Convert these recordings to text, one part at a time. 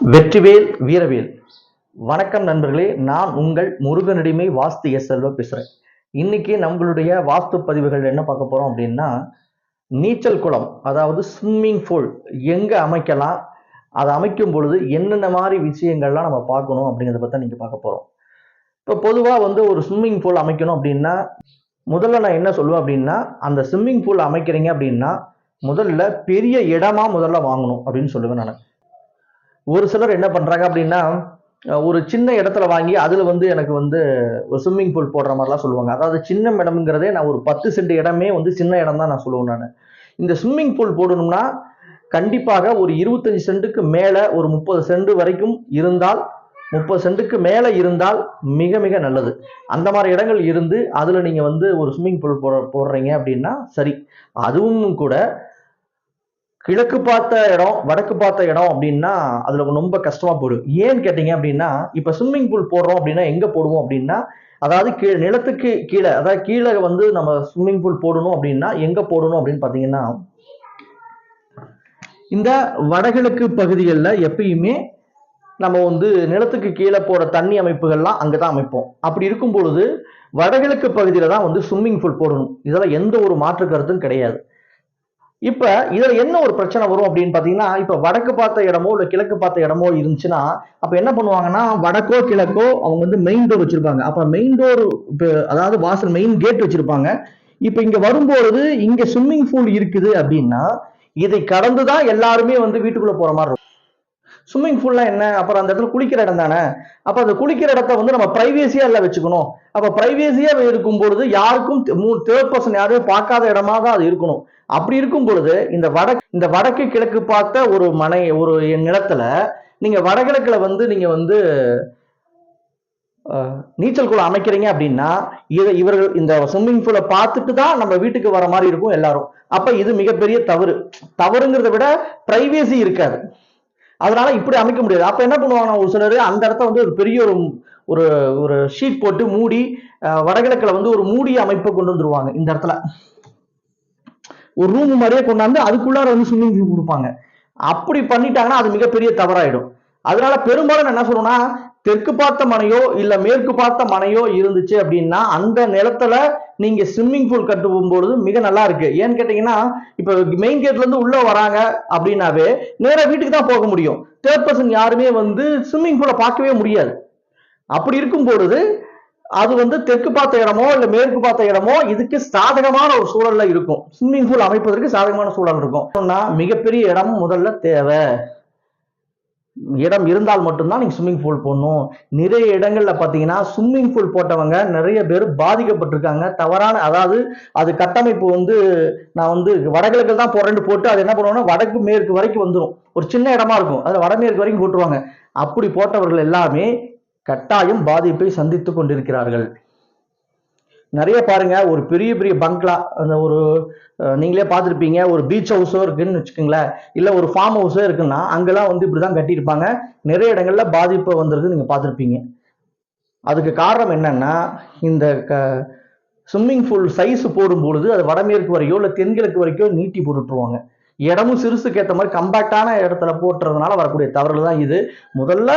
வெற்றிவேல் வீரவேல். வணக்கம் நண்பர்களே நான் உங்கள் முருகனடிமை வாஸ்து எஸ் செல்வ பேசுகிறேன் இன்னைக்கு நம்மளுடைய வாஸ்து பதிவுகள் என்ன பார்க்க போகிறோம் அப்படின்னா நீச்சல் குளம் அதாவது ஸ்விம்மிங் பூல் எங்கே அமைக்கலாம் அதை அமைக்கும் பொழுது என்னென்ன மாதிரி விஷயங்கள்லாம் நம்ம பார்க்கணும் அப்படிங்கிறத பற்றி நீங்கள் பார்க்க போகிறோம் இப்போ பொதுவாக வந்து ஒரு ஸ்விம்மிங் பூல் அமைக்கணும் அப்படின்னா முதல்ல நான் என்ன சொல்லுவேன் அப்படின்னா அந்த ஸ்விம்மிங் பூல் அமைக்கிறீங்க அப்படின்னா முதல்ல பெரிய இடமா முதல்ல வாங்கணும் அப்படின்னு சொல்லுவேன் நான். ஒரு சிலர் என்ன பண்ணுறாங்க அப்படின்னா ஒரு சின்ன இடத்துல வாங்கி அதில் வந்து எனக்கு வந்து ஒரு ஸ்விம்மிங் பூல் போடுற மாதிரிலாம் சொல்லுவாங்க. அதாவது சின்ன இடம்ங்கிறதே நான் ஒரு பத்து சென்ட் இடமே வந்து சின்ன இடம் தான் நான் சொல்லுவேன் நான். இந்த ஸ்விம்மிங் பூல் போடணும்னா கண்டிப்பாக ஒரு இருபத்தஞ்சு சென்ட்டுக்கு மேலே ஒரு முப்பது சென்ட் வரைக்கும் இருந்தால் முப்பது சென்ட்டுக்கு மேலே இருந்தால் மிக மிக நல்லது. அந்த மாதிரி இடங்கள் இருந்து அதில் நீங்கள் வந்து ஒரு ஸ்விம்மிங் பூல் போட போடுறீங்க அப்படின்னா சரி. அதுவும் கூட கிழக்கு பார்த்த இடம் வடக்கு பார்த்த இடம் அப்படின்னா அதுல ரொம்ப கஷ்டமா போயிடும் ஏன்னு கேட்டீங்க அப்படின்னா இப்ப ஸ்விம்மிங் பூல் போடுறோம் அப்படின்னா எங்க போடுவோம் அப்படின்னா அதாவது கீழே நிலத்துக்கு கீழே அதாவது கீழே வந்து நம்ம ஸ்விம்மிங் பூல் போடணும் அப்படின்னா எங்க போடணும் அப்படின்னு பாத்தீங்கன்னா இந்த வடகிழக்கு பகுதிகளில் எப்பயுமே நம்ம வந்து நிலத்துக்கு கீழே போற தண்ணி அமைப்புகள்லாம் அங்கதான் அமைப்போம். அப்படி இருக்கும் பொழுது வடகிழக்கு பகுதியில தான் வந்து ஸ்விம்மிங் பூல் போடணும். இதெல்லாம் எந்த ஒரு மாற்று கருத்தும் கிடையாது. இப்ப இதுல என்ன ஒரு பிரச்சனை வரும் அப்படின்னு பாத்தீங்கன்னா இப்ப வடக்கு பார்த்த இடமோ இல்ல கிழக்கு பார்த்த இடமோ இருந்துச்சுன்னா அப்ப என்ன பண்ணுவாங்கன்னா வடக்கோ கிழக்கோ அவங்க வந்து மெயின் டோர் வச்சிருப்பாங்க. அப்ப மெயின் டோர் அதாவது வாசல் மெயின் கேட் வச்சிருப்பாங்க. இப்ப இங்க வரும்பொழுது இங்க ஸ்விம்மிங் பூல் இருக்குது அப்படின்னா இதை கடந்து தான் எல்லாருமே வந்து வீட்டுக்குள்ள போற மாதிரி இருக்கும். ஸ்விம்மிங் பூல்லாம் என்ன? அப்புறம் அந்த இடத்துல குளிக்கிற இடம் தானே? அப்போ அந்த குளிக்கிற இடத்த வந்து நம்ம ப்ரைவேசியாக இல்லை வச்சுக்கணும். அப்போ ப்ரைவேசியாக இருக்கும் பொழுது யாருக்கும் தேர்ட் பர்சன் யாருமே பார்க்காத இடமா தான் அது இருக்கணும். அப்படி இருக்கும் பொழுது இந்த வட இந்த வடக்கு கிழக்கு பார்த்த ஒரு மனை ஒரு நிலத்துல நீங்கள் வடகிழக்கில் வந்து நீங்கள் வந்து நீச்சல் குளம் அமைக்கிறீங்க அப்படின்னா இதை இவர்கள் இந்த ஸ்விம்மிங் பூலை பார்த்துட்டு தான் நம்ம வீட்டுக்கு வர மாதிரி இருக்கும் எல்லாரும். அப்போ இது மிகப்பெரிய தவறு. தவறுங்கிறத விட ப்ரைவேசி இருக்காது. அதனால இப்படி அமைக்க முடியாது. அப்ப என்ன பண்ணுவாங்கன்னா ஒரு சிலர் அந்த இடத்த வந்து ஒரு பெரிய ஒரு ஒரு ஒரு ஷீட் போட்டு மூடி வடகிழக்கில் வந்து ஒரு மூடிய அமைப்பை கொண்டு வந்துருவாங்க இந்த இடத்துல. ஒரு ரூம் மாதிரியே கொண்டாந்து அதுக்குள்ளார வந்து ஸ்விம்மிங் பூல் கொடுப்பாங்க. அப்படி பண்ணிட்டாங்கன்னா அது மிகப்பெரிய தவறாயிடும். அதனால பெரும்பாலும் என்ன சொல்றேன்னா தெற்கு பார்த்த மனையோ இல்ல மேற்கு பார்த்த மனையோ இருந்துச்சு அப்படின்னா அந்த நிலத்துல நீங்க ஸ்விம்மிங் பூல் கட்டுவும் பொழுது மிக நல்லா இருக்கு. ஏன்னு கேட்டீங்கன்னா இப்ப மெயின் கேட்ல இருந்து உள்ள வராங்க அப்படின்னாவே நேர வீட்டுக்கு தான் போக முடியும். தேர்ட் பர்சன் யாருமே வந்து ஸ்விம்மிங் பூலை பார்க்கவே முடியாது. அப்படி இருக்கும் பொழுது அது வந்து தெற்கு பார்த்த இடமோ இல்ல மேற்கு பார்த்த இடமோ இதுக்கு சாதகமான ஒரு சூழல்ல இருக்கும். ஸ்விம்மிங் பூல் அமைப்பதற்கு சாதகமான சூழல் இருக்கும். மிகப்பெரிய இடம் முதல்ல தேவை. இடம் இருந்தால் மட்டும்தான் நீங்க ஸ்விம்மிங் பூல் போடணும். நிறைய இடங்கள்ல பாத்தீங்கன்னா ஸ்விம்மிங் பூல் போட்டவங்க நிறைய பேர் பாதிக்கப்பட்டிருக்காங்க. தவறான அதாவது அது கட்டமைப்பு வந்து நான் வந்து வடகிழக்கு தான் போறேன்னு போட்டு அது என்ன பண்ணுவோம்னா வடக்கு மேற்கு வரைக்கும் வந்துடும் ஒரு சின்ன இடமா இருக்கும். அதுல வடமேற்கு வரைக்கும் போட்டுருவாங்க. அப்படி போட்டவர்கள் எல்லாமே கட்டாயம் பாதிப்பை சந்தித்து கொண்டிருக்கிறார்கள். நிறைய பாருங்க ஒரு பெரிய பெரிய பங்களா அந்த ஒரு நீங்களே பார்த்துருப்பீங்க ஒரு பீச் ஹவுஸோ இருக்குன்னு வச்சுக்கோங்களேன். இல்லை ஒரு ஃபார்ம் ஹவுஸோ இருக்குன்னா அங்கெல்லாம் வந்து இப்படி தான் கட்டியிருப்பாங்க. நிறைய இடங்கள்ல பாதிப்பு வந்திருக்கு நீங்கள் பார்த்துருப்பீங்க. அதுக்கு காரணம் என்னன்னா இந்த க ஸ்விம்மிங் பூல் சைஸ் போடும் பொழுது அது வடமேற்கு வரையோ இல்லை தென்கிழக்கு வரைக்கும் நீட்டி போட்டுட்ருவாங்க இடமும் சிறுசுக்கு ஏற்ற மாதிரி கம்பேக்டான இடத்துல போட்டுறதுனால வரக்கூடிய தவறுகள் தான் இது. முதல்ல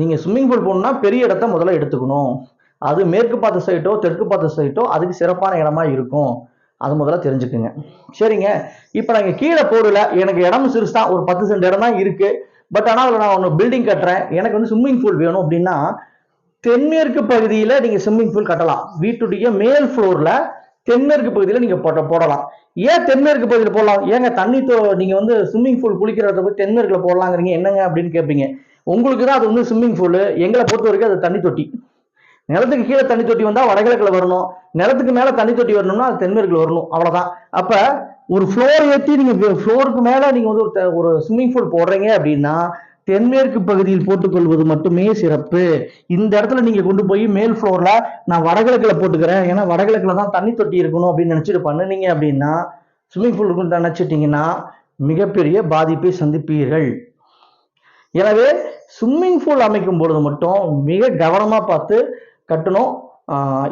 நீங்கள் ஸ்விம்மிங் பூல் போகணுன்னா பெரிய இடத்த முதல்ல எடுத்துக்கணும். அது மேற்கு பார்த்த சைட்டோ தெற்கு பார்த்த சைட்டோ அதுக்கு சிறப்பான இடமா இருக்கும். அது முதல்ல தெரிஞ்சுக்குங்க. சரிங்க. இப்போ நாங்கள் கீழே போடல. எனக்கு இடம் சிறுசு தான் ஒரு பத்து சென்ட் இடம் தான் இருக்கு. பட் ஆனால் அதில் நான் ஒன்று பில்டிங் கட்டுறேன். எனக்கு வந்து ஸ்விம்மிங் பூல் வேணும் அப்படின்னா தென்மேற்கு பகுதியில் நீங்கள் ஸ்விம்மிங் பூல் கட்டலாம். வீட்டுடைய மேல் ஃப்ளோரில் தென்மேற்கு பகுதியில் நீங்கள் போட்ட போடலாம். ஏன் தென்மேற்கு பகுதியில் போடலாம்? ஏங்க தண்ணி தோ நீங்கள் வந்து ஸ்விம்மிங் பூல் குளிக்கிறத போய் தென்மேற்கில் போடலாங்கிறீங்க. என்னங்க அப்படின்னு கேட்பீங்க உங்களுக்கு தான் அது வந்து ஸ்விம்மிங் பூல் எங்களை பொறுத்த வரைக்கும் அது தண்ணி தொட்டி. நிலத்துக்கு கீழே தண்ணி தொட்டி வந்தால் வடகிழக்கில் வரணும். நிலத்துக்கு மேலே தண்ணி தொட்டி வரணும்னா அது தென்மேற்கில் வரணும். அவ்வளோதான் அப்போ ஒரு ஃப்ளோர் ஏற்றி நீங்கள் ஃப்ளோருக்கு மேலே நீங்கள் வந்து ஒரு ஒரு ஸ்விம்மிங் பூல் போடுறீங்க அப்படின்னா தென்மேற்கு பகுதியில் போட்டுக்கொள்வது மட்டுமே சிறப்பு. இந்த இடத்துல நீங்கள் கொண்டு போய் மேல் ஃப்ளோரில் நான் வடகிழக்கில் போட்டுக்கிறேன். ஏன்னா வடகிழக்கில் தான் தண்ணி தொட்டி இருக்கணும் அப்படின்னு நினச்சிட்டு பண்ணுனீங்க அப்படின்னா ஸ்விம்மிங் பூல் இருக்குன்னு நினச்சிட்டிங்கன்னா மிகப்பெரிய பாதிப்பை சந்திப்பீர்கள். எனவே ஸ்விம்மிங் பூல் அமைக்கும் பொழுது மட்டும் மிக கவனமாக பார்த்து கட்டணும்.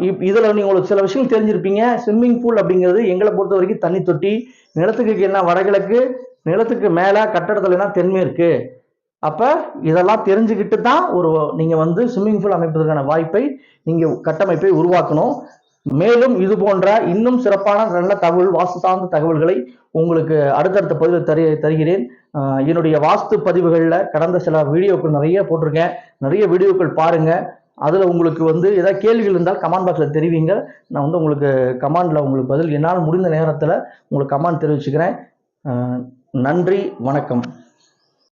இதில் இப்- உங்களுக்கு சில விஷயம் தெரிஞ்சிருப்பீங்க. ஸ்விம்மிங் பூல் அப்படிங்கிறது எங்களை பொறுத்த வரைக்கும் தண்ணி தொட்டி. நிலத்துக்கு என்ன? வடகிழக்கு. நிலத்துக்கு மேல கட்டடத்துலனா தென்மேற்கு. அப்போ இதெல்லாம் தெரிஞ்சுக்கிட்டு தான் ஒரு நீங்கள் வந்து ஸ்விம்மிங் பூல் அமைப்பதற்கான வாய்ப்பை நீங்கள் கட்டமைப்பை உருவாக்கணும். மேலும் இது போன்ற இன்னும் சிறப்பான நல்ல தகவல் வாஸ்து சார்ந்த தகவல்களை உங்களுக்கு அடுத்தடுத்த பதிவில் தரு தருகிறேன். என்னுடைய வாஸ்து பதிவுகளில் கடந்த சில வீடியோக்கள் நிறைய போட்டிருக்கேன். நிறைய வீடியோக்கள் பாருங்கள் அதில் உங்களுக்கு வந்து ஏதாவது கேள்விகள் இருந்தால் கமெண்ட் பாக்ஸில் தெரிவிங்க. நான் வந்து உங்களுக்கு கமெண்டில் உங்களுக்கு பதில் என்னால் முடிந்த நேரத்தில் உங்களுக்கு கமெண்ட் தெரிவிச்சுக்கிறேன். நன்றி வணக்கம்.